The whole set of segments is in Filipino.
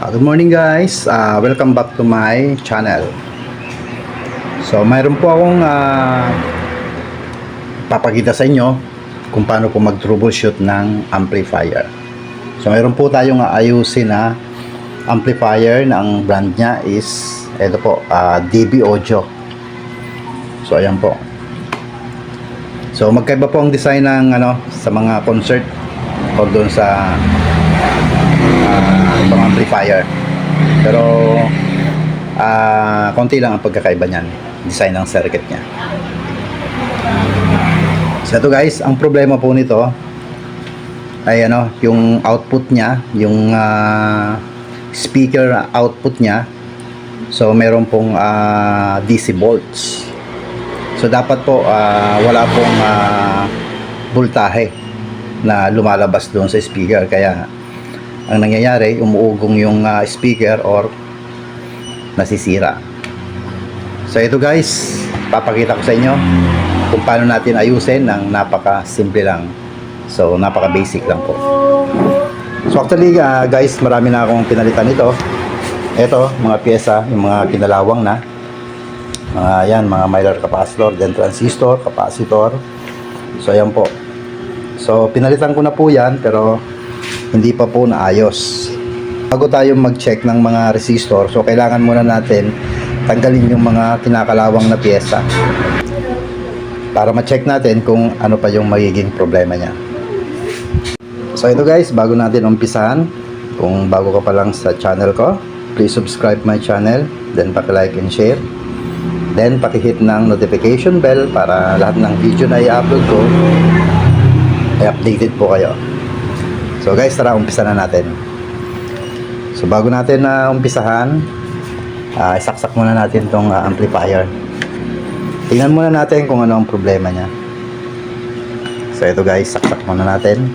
Uh, good morning guys, uh, welcome back to my channel. So mayroon po akong uh, papakita sa inyo kung paano po mag-troubleshoot ng amplifier. So mayroon po tayong aayusin na amplifier na ang brand niya is ito po, uh, DB Audio. So ayan po. So magkaiba po ang design ng ano sa mga concert o doon sa ah, ibang amplifier. Pero ah konti lang ang pagkakaiba niyan, design ng circuit niya. So ito guys, ang problema po nito ay ano, yung output niya, yung ah, speaker output niya. So meron pong ah, DC volts. So dapat po ah, wala pong ah, voltahe na lumalabas doon sa speaker kaya ang nangyayari umuugong yung ah, speaker or nasisira. So ito guys, papakita ko sa inyo kung paano natin ayusin ng napaka simple lang. So napaka basic lang po. So actually ah, guys, marami na akong pinalitan nito. Ito, mga pyesa, yung mga kinalawang na. Mga yan, mga mylar capacitor, then transistor, capacitor. So ayan po. So pinalitan ko na po yan pero hindi pa po naayos. Bago tayo mag-check ng mga resistor, so kailangan muna natin tanggalin yung mga kinakalawang na pyesa para ma-check natin kung ano pa yung magiging problema niya. So ito guys, bago natin umpisahan, kung bago ka pa lang sa channel ko, please subscribe my channel, then paki-like and share. Then paki-hit ng notification bell para lahat ng video na i-upload ko ay updated po kayo. So guys, tara umpisa na natin. So bago natin na umpisahan, ah, isaksak muna natin tong ah, amplifier. Tingnan muna natin kung ano ang problema niya. So ito guys, saksak muna natin.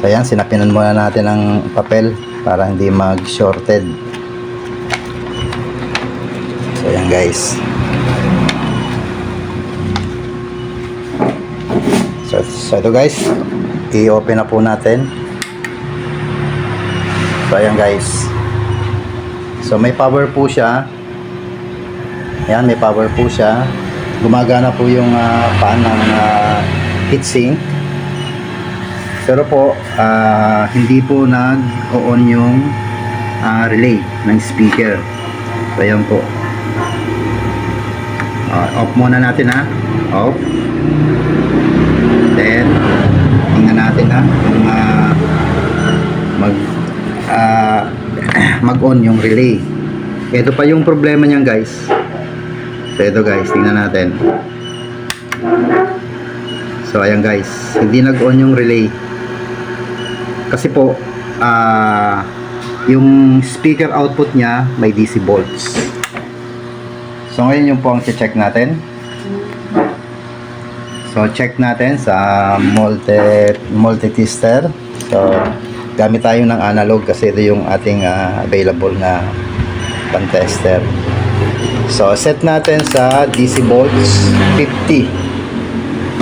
So ayan, sinapinan muna natin ng papel para hindi mag-shorted. So ayan guys. So, ito guys, i-open na po natin. So ayan guys. So may power po siya. Ayan, may power po siya. Gumagana po yung ah, fan ng uh, heatsink. Pero po, ah, hindi po nag-on yung ah, relay ng speaker. So ayan po. Ah, off muna natin ha. Off. Natin ha kung ah, mag ah, mag-on yung relay. Ito pa yung problema niyan guys. So ito guys, tingnan natin. So ayan guys, hindi nag-on yung relay. Kasi po ah yung speaker output niya may DC volts. So ngayon yung po ang check natin. So check natin sa multi multi tester. So gamit tayo ng analog kasi ito yung ating ah, available na pan-tester. So set natin sa DC volts 50.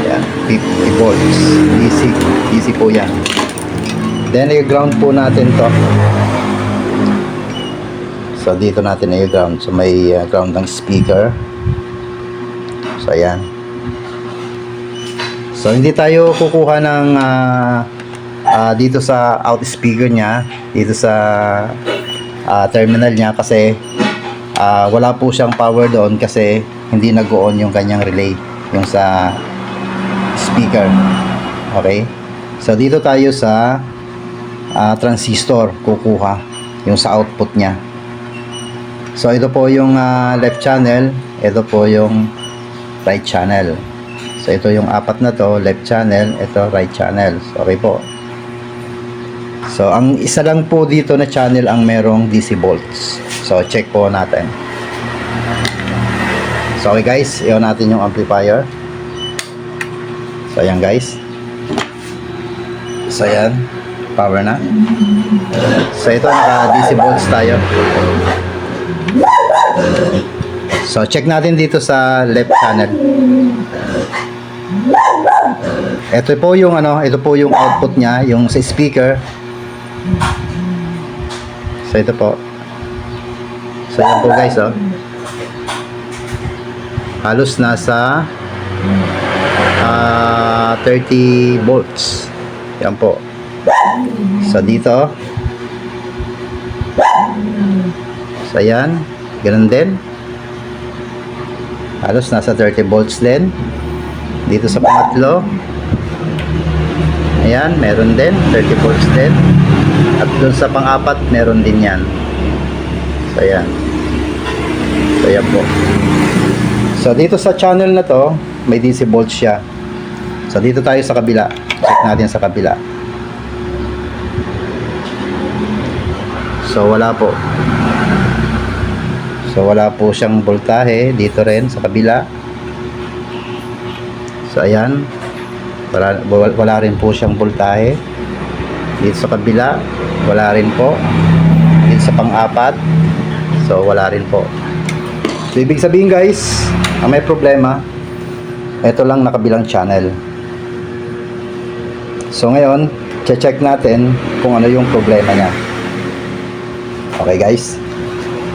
Yan, 50 volts. DC DC po yan. Then i-ground po natin to. So dito natin i-ground. So may ah, ground ng speaker. So ayan. So hindi tayo kukuha ng ah, ah, dito sa out speaker niya, dito sa ah, terminal niya kasi ah, wala po siyang power doon kasi hindi nag-on yung kanyang relay, yung sa speaker. Okay? So dito tayo sa ah, transistor kukuha yung sa output niya. So ito po yung ah, left channel, ito po yung right channel. So ito yung apat na to, left channel, ito right channel. Okay po. So ang isa lang po dito na channel ang merong DC volts. So check po natin. So okay guys, i-on natin yung amplifier. So ayan guys. So ayan, power na. So ito naka DC volts tayo. So check natin dito sa left channel. Ito po yung ano, ito po yung output niya, yung sa speaker. So ito po. So yan po guys, oh. Halos nasa ah 30 volts. Yan po. So dito. So yan, ganun din. Halos nasa 30 volts din. Dito sa pangatlo. Ayan, meron din. 30 volts din. At dun sa pang-apat, meron din yan. So, ayan. So, ayan po. So, dito sa channel na to, may DC volts siya. So, dito tayo sa kabila. Check natin sa kabila. So, wala po. So, wala po siyang voltahe. Dito rin sa kabila. So, ayan. Wala, wala rin po siyang voltahe. Dito sa kabila, wala rin po. Dito sa pang-apat, so wala rin po. So, ibig sabihin guys, ang may problema, ito lang nakabilang channel. So, ngayon, check natin kung ano yung problema niya. Okay guys?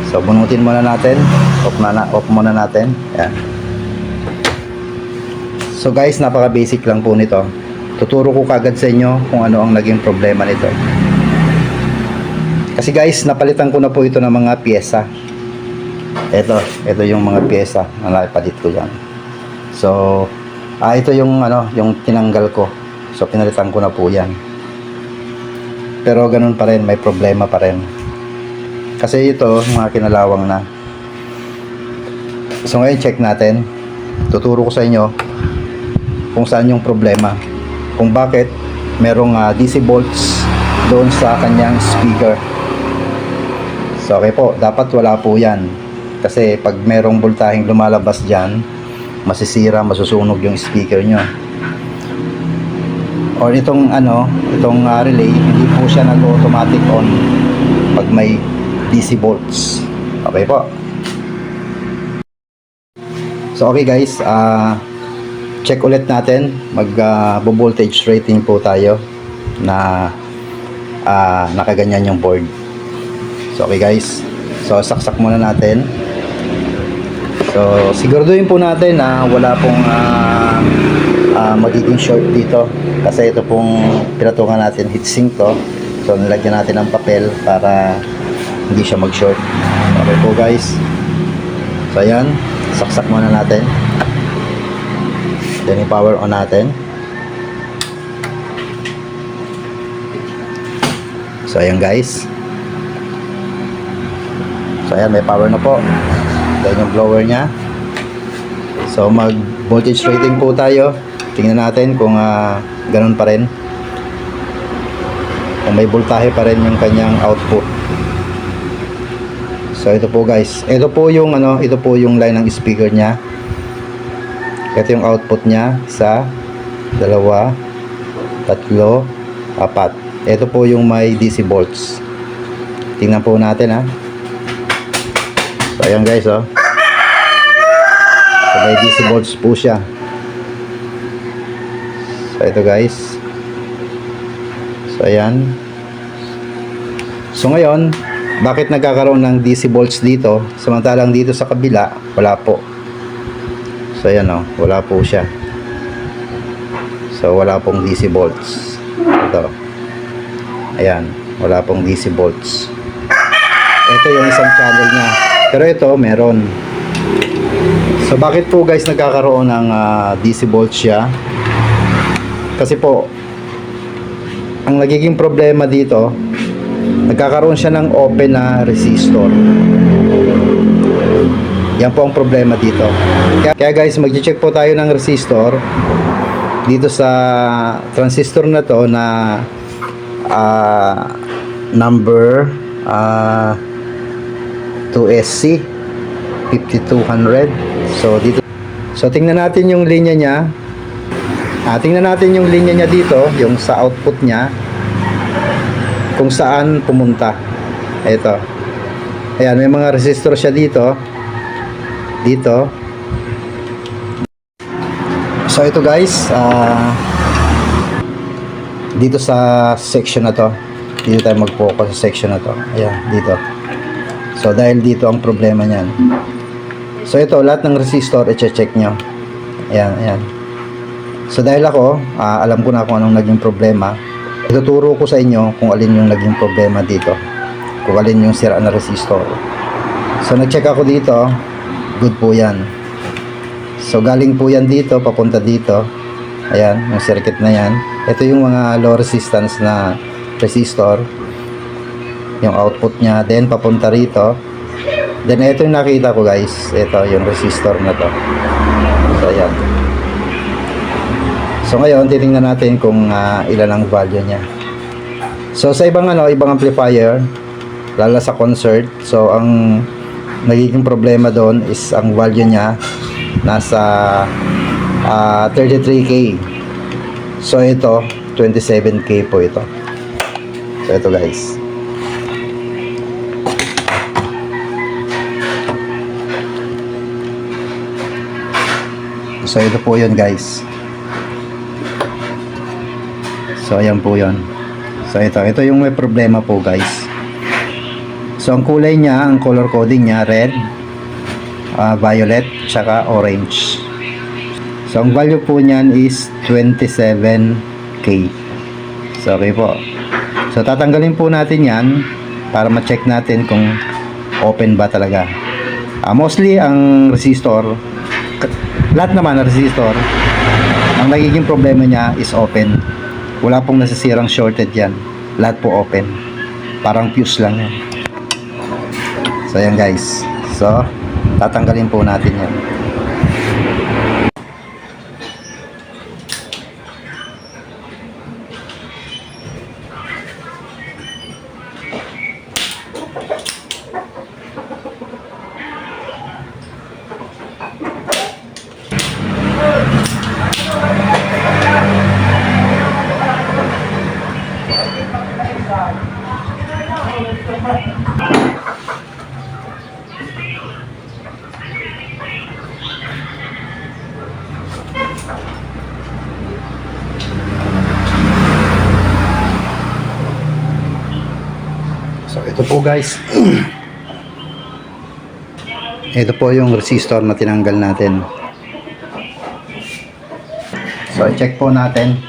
So, bunutin muna natin. Off, na, off muna natin. Yan. So guys, napaka-basic lang po nito. Tuturo ko kagad sa inyo kung ano ang naging problema nito. Kasi guys, napalitan ko na po ito ng mga pyesa. Ito, ito yung mga pyesa na naipalit ko yan. So, ah, ito yung ano, yung tinanggal ko. So, pinalitan ko na po yan. Pero ganun pa rin, may problema pa rin. Kasi ito, mga kinalawang na. So, ngayon check natin. Tuturo ko sa inyo kung saan yung problema. Kung bakit merong ah, DC volts doon sa kanyang speaker. So okay po, dapat wala po yan. Kasi pag merong voltaheng lumalabas dyan, masisira, masusunog yung speaker nyo. Or itong ano, itong ah, relay, hindi po siya nag-automatic on pag may DC volts. Okay po. So okay guys, ah check ulit natin. Mag uh, voltage rating po tayo na ah, nakaganyan yung board. So okay guys. So saksak muna natin. So siguraduhin po natin na wala pong ah, ah, magiging short dito. Kasi ito pong pinatungan natin heatsink to. So nilagyan natin ng papel para hindi siya mag short okay po guys. So ayan. Saksak muna natin Then i-power on natin. So ayan guys. So ayan may power na po. Then yung blower niya. So mag voltage rating po tayo. Tingnan natin kung uh, ganun pa rin. Kung may voltahe pa rin yung kanyang output. So ito po guys. Ito po yung ano, ito po yung line ng speaker niya. Ito yung output niya. Isa, dalawa, tatlo, apat. Ito po yung may DC volts. Tingnan po natin ha. So ayan guys oh. So may DC volts po siya. So ito guys. So ayan. So ngayon, bakit nagkakaroon ng DC volts dito? Samantalang dito sa kabila, wala po. So ayan o, wala po siya. So wala pong DC volts. Ito. Ayan, wala pong DC volts. Ito yung isang channel niya. Pero ito, meron. So bakit po guys nagkakaroon ng ah, DC volts siya? Kasi po, ang nagiging problema dito, nagkakaroon siya ng open na resistor. Yan po ang problema dito. Kaya, kaya guys, mag-check po tayo ng resistor dito sa transistor na to na ah, number ah, 2SC 5200. So dito So tingnan natin yung linya niya. Ah, tingnan natin yung linya niya dito, yung sa output niya kung saan pumunta. Ito. Ayan, may mga resistor siya dito dito so ito guys ah dito sa section na to. Dito tayo mag-focus sa section na to. Ayan, dito. So, dahil dito ang problema niyan. So, ito, lahat ng resistor, i-check nyo. Ayan, ayan. So, dahil ako, ah, alam ko na kung anong naging problema. Ituturo ko sa inyo kung alin yung naging problema dito. Kung alin yung sira na resistor. So, nag-check ako dito. Good po yan. So, galing po yan dito, papunta dito. Ayan, yung circuit na yan. Ito yung mga low resistance na resistor. Yung output niya. Then, papunta rito. Then, ito yung nakita ko guys. Ito, yung resistor na to. So, ayan. So, ngayon, titingnan natin kung ah, ilan ang value niya. So, sa ibang ano, ibang amplifier, lalo sa concert, so, ang nagiging problema doon is ang value niya nasa ah, 33k. So, ito, 27k po ito. So, ito guys. So, ito po yun guys. So, ayan po yun. So, ito. Ito yung may problema po guys. So, ang kulay niya, ang color coding niya, red, ah, violet, tsaka orange. So, ang value po niyan is 27K. So, okay po. So, tatanggalin po natin yan para ma-check natin kung open ba talaga. Ah, mostly, ang resistor, lahat naman ng resistor, ang nagiging problema niya is open. Wala pong nasisirang shorted yan. Lahat po open. Parang fuse lang yan. So, ayan guys. So, tatanggalin po natin yan. So, ito po guys. ito po yung resistor na tinanggal natin. So, i-check po natin.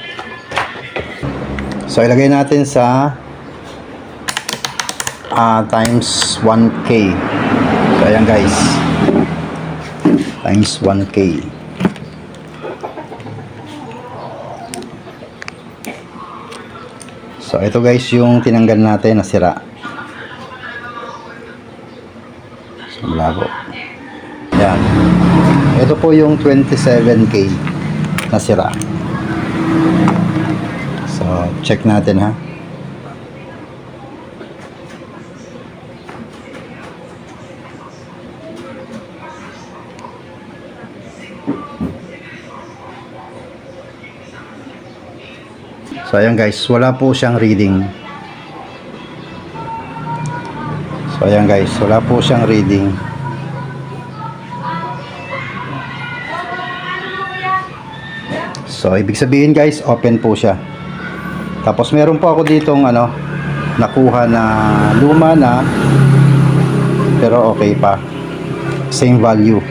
So, ilagay natin sa ah, times 1K. So, ayan guys. Times 1K. So, ito guys yung tinanggal natin na sira. Po yung 27K na sira. So, check natin ha. So, ayan guys, wala po siyang reading. So, ayan guys, wala po siyang reading. So, ibig sabihin guys, open po siya. Tapos meron po ako ditong ano, nakuha na luma na pero okay pa. Same value.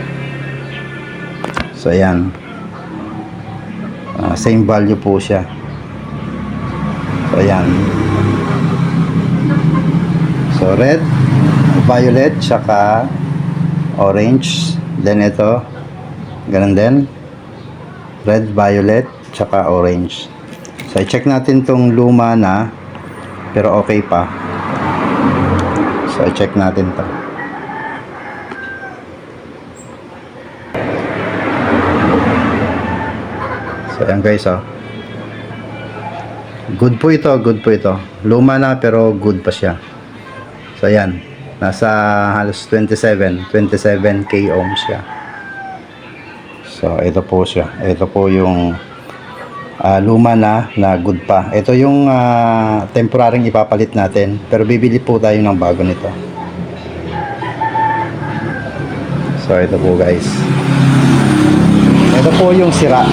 So, ayan. Ah, same value po siya. So, ayan. So, red, violet, tsaka orange. Then, ito. Ganun din. Red, violet, tsaka orange. So, i-check natin tong luma na. Pero okay pa. So, i-check natin to. So, ayan guys, oh. Good po ito, good po ito. Luma na pero good pa siya. So ayan, nasa halos 27, 27k ohms siya. So ito po siya. Ito po yung ah, luma na na good pa. Ito yung uh, temporaryong ipapalit natin pero bibili po tayo ng bago nito. So ito po guys. Ito po yung sira.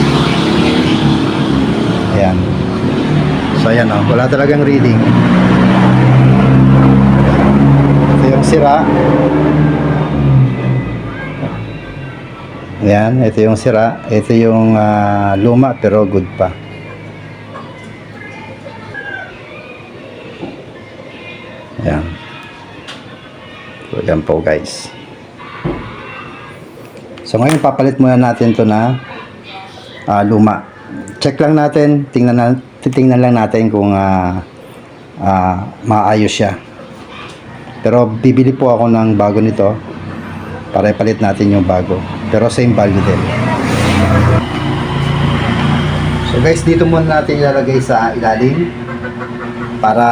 Ayan. So ayan oh, wala talagang reading. Ito yung sira. Ayan, ito yung sira. Ito yung ah, luma pero good pa. Ayan. So, yan po guys. So ngayon papalit muna natin to na ah, luma. Check lang natin, tingnan na, titingnan lang natin kung ah, ah, maayos siya. Pero bibili po ako ng bago nito para ipalit natin yung bago. Pero same value din. So guys, dito muna natin ilalagay sa ilalim para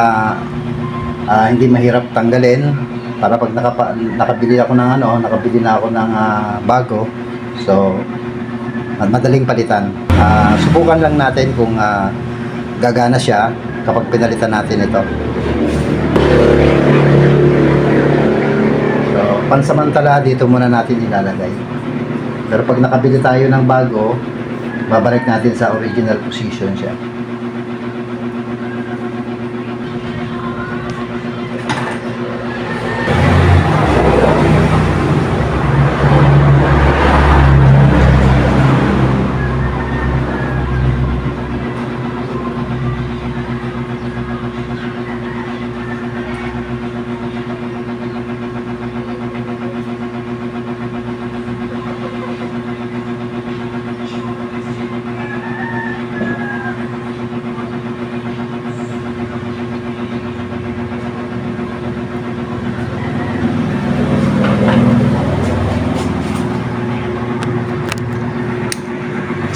ah, hindi mahirap tanggalin para pag nakapa, nakabili ako ng ano, nakabili na ako ng ah, bago. So mad- madaling palitan. Ah, subukan lang natin kung ah, gagana siya kapag pinalitan natin ito. So, pansamantala dito muna natin ilalagay. Pero pag nakabili tayo ng bago, babalik natin sa original position siya.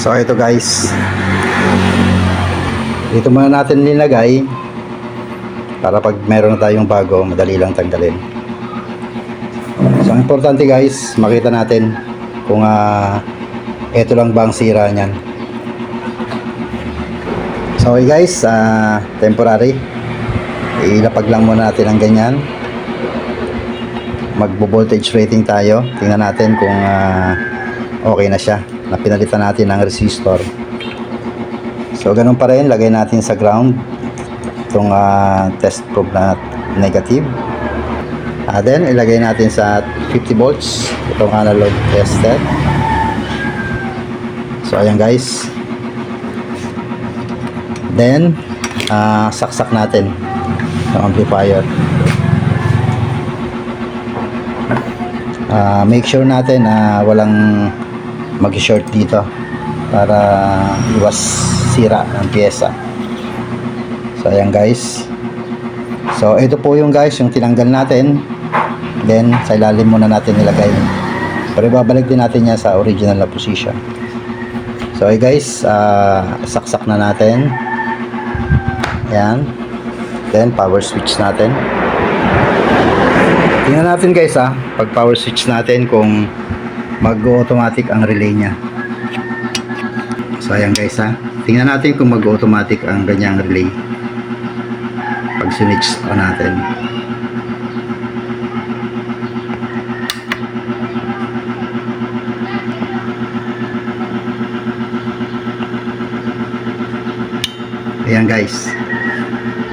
So ito guys. Dito muna natin nilagay para pag meron na tayong bago, madali lang tanggalin. So ang importante guys, makita natin kung ah ito lang ba ang sira niyan. So okay guys, ah temporary. Ilapag lang muna natin ang ganyan. Magbo-voltage rating tayo. Tingnan natin kung ah, okay na siya na pinalitan natin ng resistor. So ganun pa rin, lagay natin sa ground itong ah, test probe na negative. Ah, then ilagay natin sa 50 volts itong analog tester. So ayan guys. Then ah, saksak natin yung amplifier. Ah, make sure natin na walang mag-short dito para iwas sira ng pyesa. So ayan guys. So ito po yung guys yung tinanggal natin. Then sa ilalim muna natin nilagay. Pero ibabalik din natin yan sa original na position. So okay guys, ah, saksak na natin. Ayan. Then power switch natin. Tingnan natin guys ah, pag power switch natin kung mag-automatic ang relay niya. So ayan guys ha. Tingnan natin kung mag-automatic ang ganyang relay. Pag switch on natin. Ayan guys.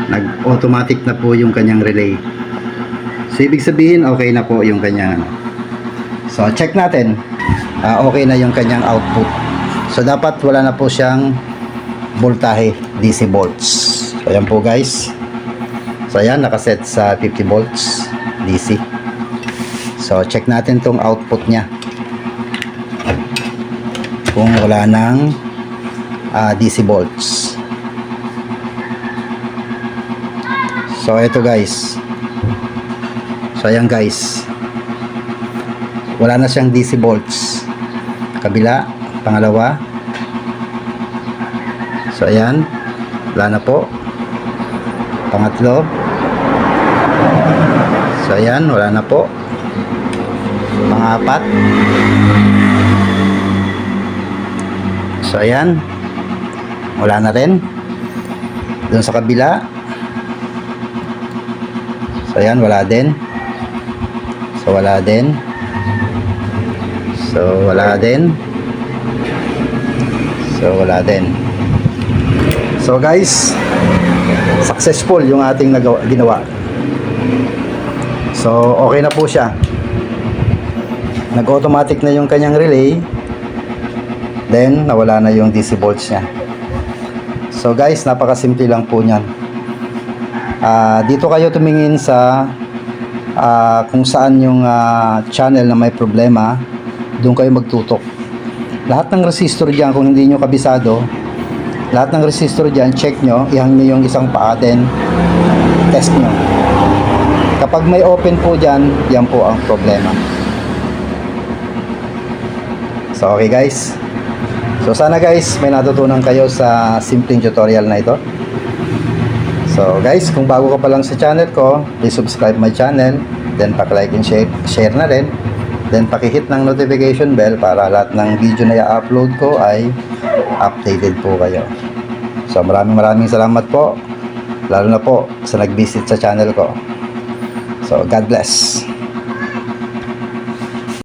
Nag-automatic na po yung kanyang relay. So ibig sabihin okay na po yung kanyang ano. So check natin. Ah, okay na yung kanyang output. So dapat wala na po siyang voltahe DC volts. So ayan po guys. So ayan nakaset sa 50 volts DC. So check natin tong output niya. Kung wala nang ah, DC volts. So ito guys. So ayan guys wala na siyang DC volts kabila pangalawa. So ayan. Wala na po. Pangatlo. So ayan. Wala na po. Pangapat. So ayan. Wala na rin. Dun sa kabila. So ayan. Wala din. So wala din So, wala din. So, wala din. So, guys, successful yung ating nagawa, ginawa. So, okay na po siya. Nag-automatic na yung kanyang relay. Then, nawala na yung DC volts niya. So guys, napakasimple lang po niyan. Ah, dito kayo tumingin sa ah, kung saan yung ah, channel na may problema, doon kayo magtutok. Lahat ng resistor diyan kung hindi nyo kabisado, lahat ng resistor diyan, check nyo, ihang nyo yung isang paa, then test nyo. Kapag may open po diyan, yan po ang problema. So okay guys, So sana guys, may natutunan kayo sa simpleng tutorial na ito. So guys, kung bago ka pa lang sa channel ko, please subscribe my channel, then paki-like and share, share na rin. Then paki-hit ng notification bell para lahat ng video na i-upload ko ay updated po kayo. So maraming maraming salamat po, lalo na po sa nag-visit sa channel ko. So God bless.